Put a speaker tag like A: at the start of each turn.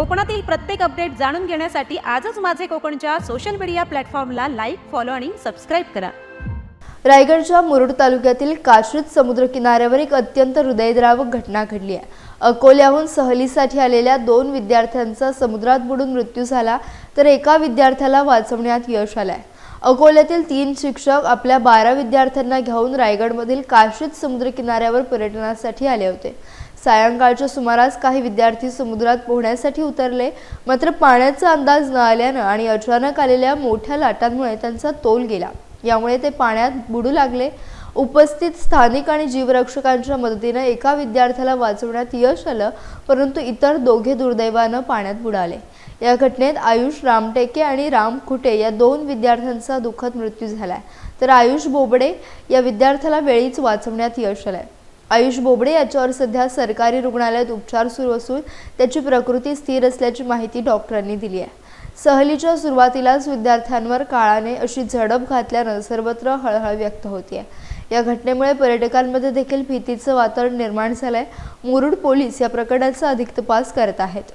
A: कोकणातील प्रत्येक अपडेट जाणून घेण्यासाठी आजच माझे कोकणच्या सोशल मीडिया प्लॅटफॉर्मला लाईक फॉलो आणि सबस्क्राईब करा.
B: रायगडच्या मुरुड तालुक्यातील काश्रीत समुद्रकिनाऱ्यावर एक अत्यंत हृदयद्रावक घटना घडली आहे. अकोल्याहून सहलीसाठी आलेल्या दोन विद्यार्थ्यांचा समुद्रात बुडून मृत्यू झाला तर एका विद्यार्थ्याला वाचवण्यात यश आलंय. अकोल्यातील तीन शिक्षक आपल्या बारा विद्यार्थ्यांना घेऊन रायगडमधील काश्रीत समुद्रकिनाऱ्यावर पर्यटनासाठी आले होते. सायंकाळच्या सुमारास काही विद्यार्थी समुद्रात पोहण्यासाठी उतरले. मात्र पाण्याचा अंदाज न आल्यानं आणि अचानक आलेल्या मोठ्या लाटांमुळे त्यांचा तोल गेला. यामुळे ते पाण्यात बुडू लागले. उपस्थित स्थानिक आणि जीवरक्षकांच्या मदतीनं एका विद्यार्थ्याला वाचवण्यात यश आलं परंतु इतर दोघे दुर्दैवानं पाण्यात बुडाले. या घटनेत आयुष रामटेके आणि राम खुटे या दोन विद्यार्थ्यांचा दुःखद मृत्यू झालाय. तर आयुष बोबडे या विद्यार्थ्याला वेळीच वाचवण्यात यश आलंय. आयुष बोबडे याच्यावर सध्या सरकारी रुग्णालयात उपचार सुरू असून त्याची प्रकृती स्थिर असल्याची माहिती डॉक्टरांनी दिली आहे. सहलीच्या सुरुवातीलाच विद्यार्थ्यांवर काळाने अशी झडप घातल्यानं सर्वत्र हळहळ व्यक्त होतीये. या घटनेमुळे पर्यटकांमध्ये देखील भीतीचं वातावरण निर्माण झालंय. मुरुड पोलीस या प्रकरणाचा अधिक तपास करत आहेत.